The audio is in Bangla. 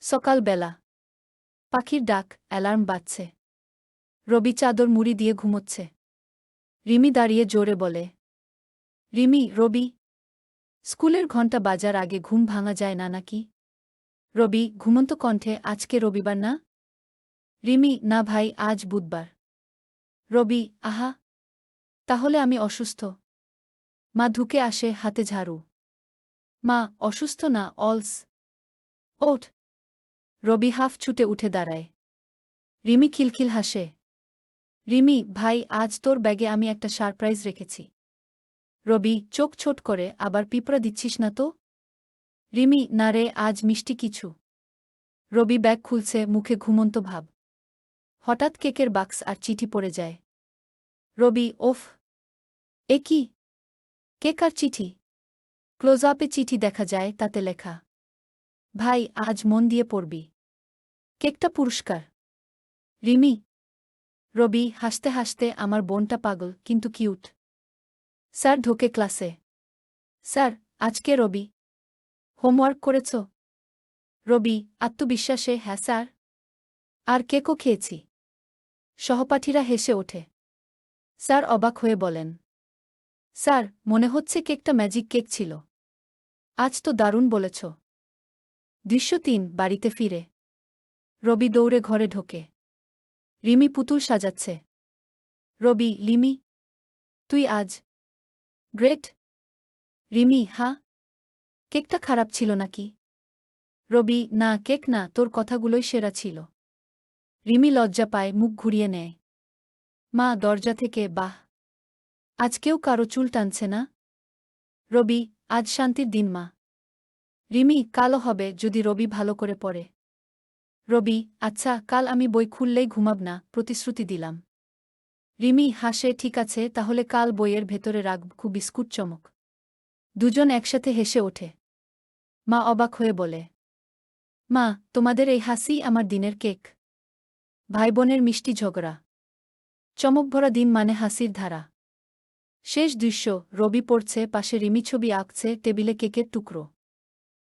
সকালবেলা। পাখির ডাক, অ্যালার্ম বাজছে। রবি চাদর মুড়ি দিয়ে ঘুমোচ্ছে। রিমি দাঁড়িয়ে জোরে বলে, রিমি, রবি, স্কুলের ঘণ্টা বাজার আগে ঘুম ভাঙা যায় না নাকি? রবি, ঘুমন্ত কণ্ঠে, আজকে রবিবার না? রিমি, না ভাই, আজ বুধবার। রবি, আহা, তাহলে আমি অসুস্থ। মা ধুকে আসে হাতে ঝাড়ু। মা, অসুস্থ না, অলস? ওঠ রবি হাফ ছুটে উঠে দাঁড়ায়। রিমি খিলখিল হাসে। রিমি, ভাই, আজ তোর ব্যাগে আমি একটা সারপ্রাইজ রেখেছি। রবি, চোখ ছোট করে, আবার পিঁপড়া দিচ্ছিস না তো? রিমি, না রে, আজ মিষ্টি কিছু। রবি ব্যাগ খুলছে, মুখে ঘুমন্ত ভাব। হঠাৎ কেকের বাক্স আর চিঠি পড়ে যায়। রবি, ওফ। এ কি? কেক আর চিঠি। ক্লোজ আপে চিঠি দেখা যায়, তাতে লেখা। ভাই, আজ মন দিয়ে পড়বি। কেকটা পুরস্কার। রিমি। রবি, হাসতে হাসতে আমার বোনটা পাগল, কিন্তু কিউট। স্যার ঢোকে ক্লাসে। স্যার, আজকে রবি। হোমওয়ার্ক করেছ? রবি, আত্মবিশ্বাসে হ্যাঁ স্যার। আর কেকও খেয়েছি। সহপাঠীরা হেসে ওঠে। স্যার অবাক হয়ে বলেন, স্যার, মনে হচ্ছে কেকটা ম্যাজিক কেক ছিল। আজ তো দারুণ বলেছ। দৃশ্য তিন, বাড়িতে ফিরে। রবি দৌড়ে ঘরে ঢোকে। রিমি পুতুল সাজাচ্ছে। রবি, লিমি, তুই আজ? গ্রেট। রিমি, হা? কেকটা খারাপ ছিল নাকি? রবি, না, কেক না, তোর কথাগুলোই সেরা ছিল। রিমি লজ্জা পায়, মুখ ঘুরিয়ে নেয়। মা, দরজা থেকে, বাহ। আজ কেউ কারও চুল টানছে না? রবি, আজ শান্তির দিন, মা। রিমি, কালও হবে যদি রবি ভালো করে পড়ে। রবি আচ্ছা কাল আমি বই খুললেই ঘুমাব না, প্রতিশ্রুতি দিলাম। রিমি, হাসে, ঠিক আছে, তাহলে কাল বইয়ের ভেতরে রাখব, খুব বিস্কুট চমক। দুজন একসাথে হেসে ওঠে। মা অবাক হয়ে বলে, মা, তোমাদের এই হাসি আমার দিনের কেক। ভাই বোনের মিষ্টি ঝগড়া। চমকভরা দিন মানে হাসির ধারা। শেষ দৃশ্য, রবি পড়ছে, পাশে রিমি ছবি আঁকছে, টেবিলে কেকের টুকরো।